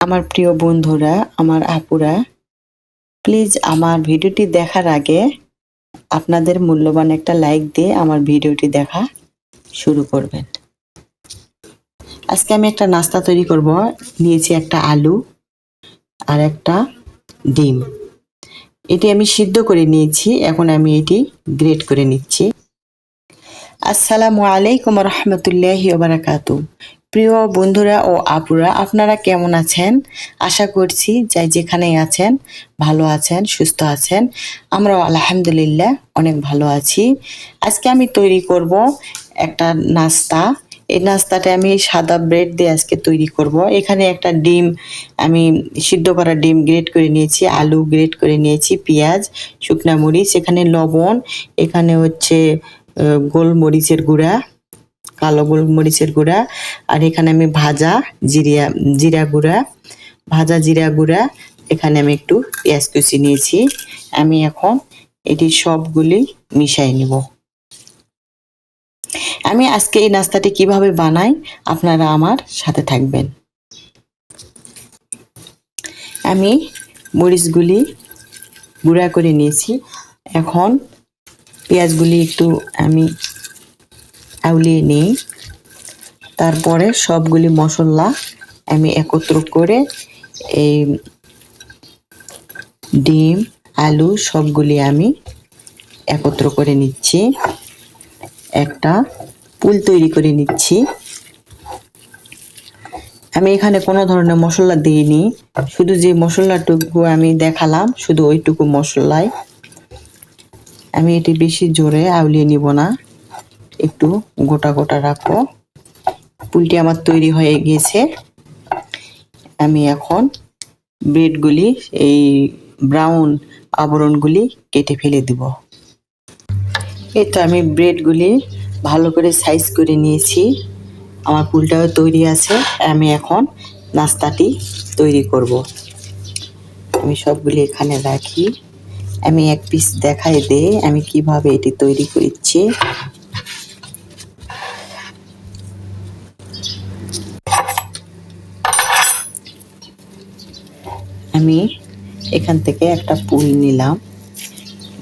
আমার প্রিয় বন্ধুরা, আমার আপুরা প্লিজ আমার ভিডিওটি দেখার আগে আপনাদের মূল্যবান একটা লাইক দিয়ে আমার ভিডিওটি দেখা শুরু করবেন। আজকে আমি একটা নাস্তা তৈরি করব। নিয়েছি একটা আলু আর একটা ডিম। এটি আমি সিদ্ধ করে নিয়েছি, এখন আমি এটি গ্রেট করে নিচ্ছি। আসসালামু আলাইকুম রহমতুল্লাহি বারাকাতু প্রিয় বন্ধুরা ও আপুরা, আপনারা কেমন আছেন? আশা করছি যাই যেখানেই আছেন, ভালো আছেন, সুস্থ আছেন। আমরাও আলহামদুলিল্লাহ অনেক ভালো আছি। আজকে আমি তৈরি করব একটা নাস্তা। এই নাস্তাটা আমি সাদা ব্রেড দিয়ে আজকে তৈরি করব। এখানে একটা ডিম আমি সিদ্ধ করা ডিম গ্রেট করে নিয়েছি, আলু গ্রেট করে নিয়েছি, পেঁয়াজ, শুকনা মরিচ, এখানে লবণ, এখানে হচ্ছে গোলমরিচের গুঁড়া কালো গোলমরিচের গুঁড়া, আর এখানে আমি ভাজা জিরিয়া, জিরা গুঁড়া, ভাজা জিরা গুঁড়া, এখানে আমি একটু পেঁয়াজ কুচি নিয়েছি। আমি এখন এটি সবগুলি মিশাই নিব। আমি আজকে এই নাস্তাটি কীভাবে বানাই আপনারা আমার সাথে থাকবেন। আমি মরিচগুলি গুঁড়া করে নিয়েছি। এখন পেঁয়াজগুলি একটু আমি আউলিয়ে নিই। তারপরে সবগুলি মশলা আমি একত্র করে এই ডিম, আলু সবগুলি আমি একত্র করে নিচ্ছি। একটা পুল তৈরি করে নিচ্ছি। আমি এখানে কোনো ধরনের মশলা দিইনি। শুধু যে মশলাটুকু আমি দেখালাম, শুধু ওইটুকু মশলাই। আমি এটি বেশি জোরে আউলিয়ে নিব না। একটু গোটা গোটা রাখব। পুলটি আমার তৈরি হয়ে গিয়েছে আমি এখন ব্রেডগুলি এই ব্রাউন আবরণগুলি কেটে ফেলে দিব। এই তো আমি ব্রেডগুলি ভালো করে সাইজ করে নিয়েছি। আমার পুলটাও তৈরি আছে। আমি এখন নাস্তাটি তৈরি করব। আমি সবগুলি এখানে রাখি। আমি এক পিস দেখাই দে আমি কীভাবে এটি তৈরি করছি। আমি এখান থেকে একটা পুল নিলাম।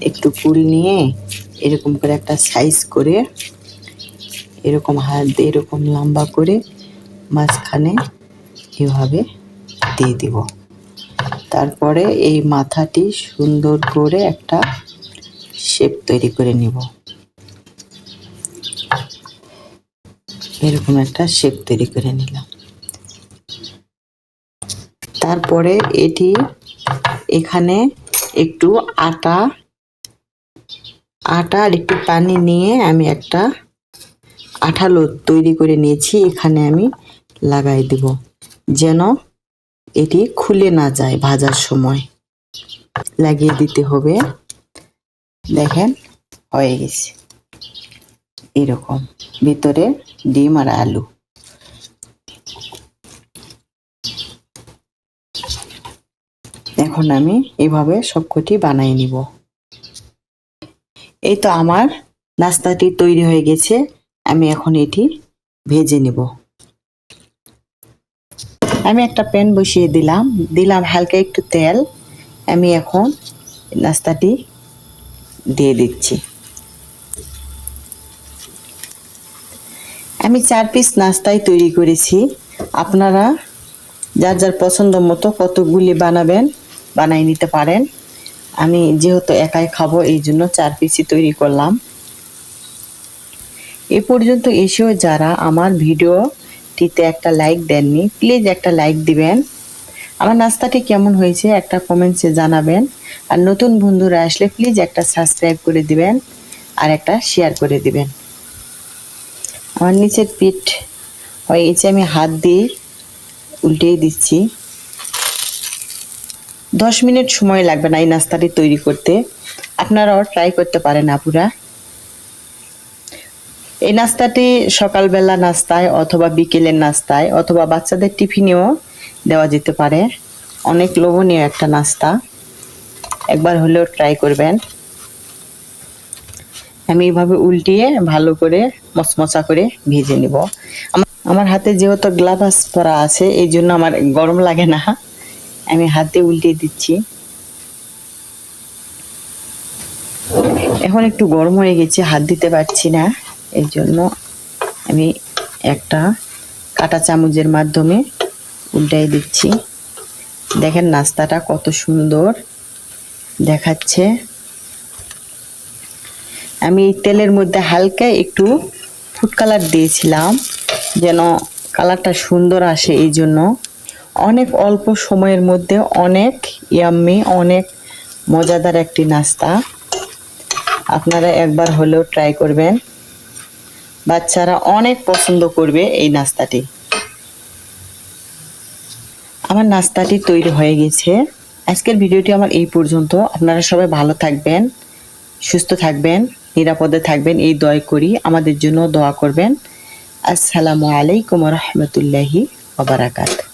একটু পুল নিয়ে এরকম করে একটা সাইজ করে, এরকম হাত দিয়ে, এরকম লম্বা করে মাঝখানে এভাবে দিয়ে দিব। তারপরে এই মাথাটি সুন্দর করে একটা শেপ তৈরি করে নিব। এরকম একটা শেপ তৈরি করে নিলাম। তারপরে এটি এখানে একটু আটা আটা আর একটু পানি নিয়ে আমি একটা আঠালো তৈরি করে নিয়েছি। এখানে আমি লাগাই দেব যেন এটি খুলে না যায় ভাজার সময়। লাগিয়ে দিতে হবে। দেখেন, হয়ে গেছে। এরকম। ভিতরে ডিম আর আলু। এখন আমি এভাবে সবকটি বানাই নিব। এই তো আমার নাস্তাটি তৈরি হয়ে গেছে, আমি এখন এটি ভেজে নিব। আমি একটা প্যান বসিয়ে দিলাম দিলাম হালকা একটু তেল, আমি এখন নাস্তাটি দিয়ে দিচ্ছি। আমি চার পিস নাস্তাই তৈরি করেছি, আপনারা যার যার পছন্দ মতো কতগুলি বানাবেন বানাই নিতে পারেন। আমি যেহেতু একাই খাব, এই জন্য চার পিসই তৈরি করলাম। এ পর্যন্ত এসেও যারা আমার ভিডিওটিতে একটা লাইক দেননি প্লিজ একটা লাইক দিবেন। আমার নাস্তাটি কেমন হয়েছে একটা কমেন্টসে জানাবেন। আর নতুন বন্ধুরা আসলে প্লিজ একটা সাবস্ক্রাইব করে দিবেন আর একটা শেয়ার করে দিবেন। আমার নিচের পিঠ হয়ে গেছে, আমি হাত দিয়ে উল্টেই দিচ্ছি। দশ মিনিট সময় লাগবে না এই নাস্তাটি তৈরি করতে। আপনারাও ট্রাই করতে পারেন আপুরা। এই নাস্তাটি সকালবেলা নাস্তায় অথবা বিকেলের নাস্তায় অথবা বাচ্চাদের টিফিনেও দেওয়া যেতে পারে। অনেক লোভনীয় একটা নাস্তা। একবার হলেও ট্রাই করবেন। আমি এইভাবে উল্টিয়ে ভালো করে মচমচা করে ভেজে নিব। আমার হাতে যেহেতু গ্লাভাস পরা আছে, এই জন্য আমার গরম লাগে না। আমি হাতে উল্টে দিচ্ছি। এখন একটু গরম হয়ে গেছে, হাত দিতে পারছি না, এই জন্য আমি একটা কাটা চামচের মাধ্যমে উল্টাই দিচ্ছি। দেখেন নাস্তাটা কত সুন্দর দেখাচ্ছে। আমি এই তেলের মধ্যে হালকা একটু ফুড কালার দিয়েছিলাম, যেন কালারটা সুন্দর আসে, এই জন্য অনেক অল্প সময়ের মধ্যে অনেক ইয়াম্মি, অনেক মজাদার একটি নাস্তা। আপনারা একবার হলেও ট্রাই করবেন। বাচ্চারা অনেক পছন্দ করবে এই নাস্তাটি। আমার নাস্তাটি তৈরি হয়ে গেছে। আজকের ভিডিওটি আমার এই পর্যন্ত। আপনারা সবাই ভালো থাকবেন, সুস্থ থাকবেন, নিরাপদে থাকবেন, এই দয় করি। আমাদের জন্য দোয়া করবেন। আসসালামু আলাইকুম রহমতুল্লাহি ওবরাকাত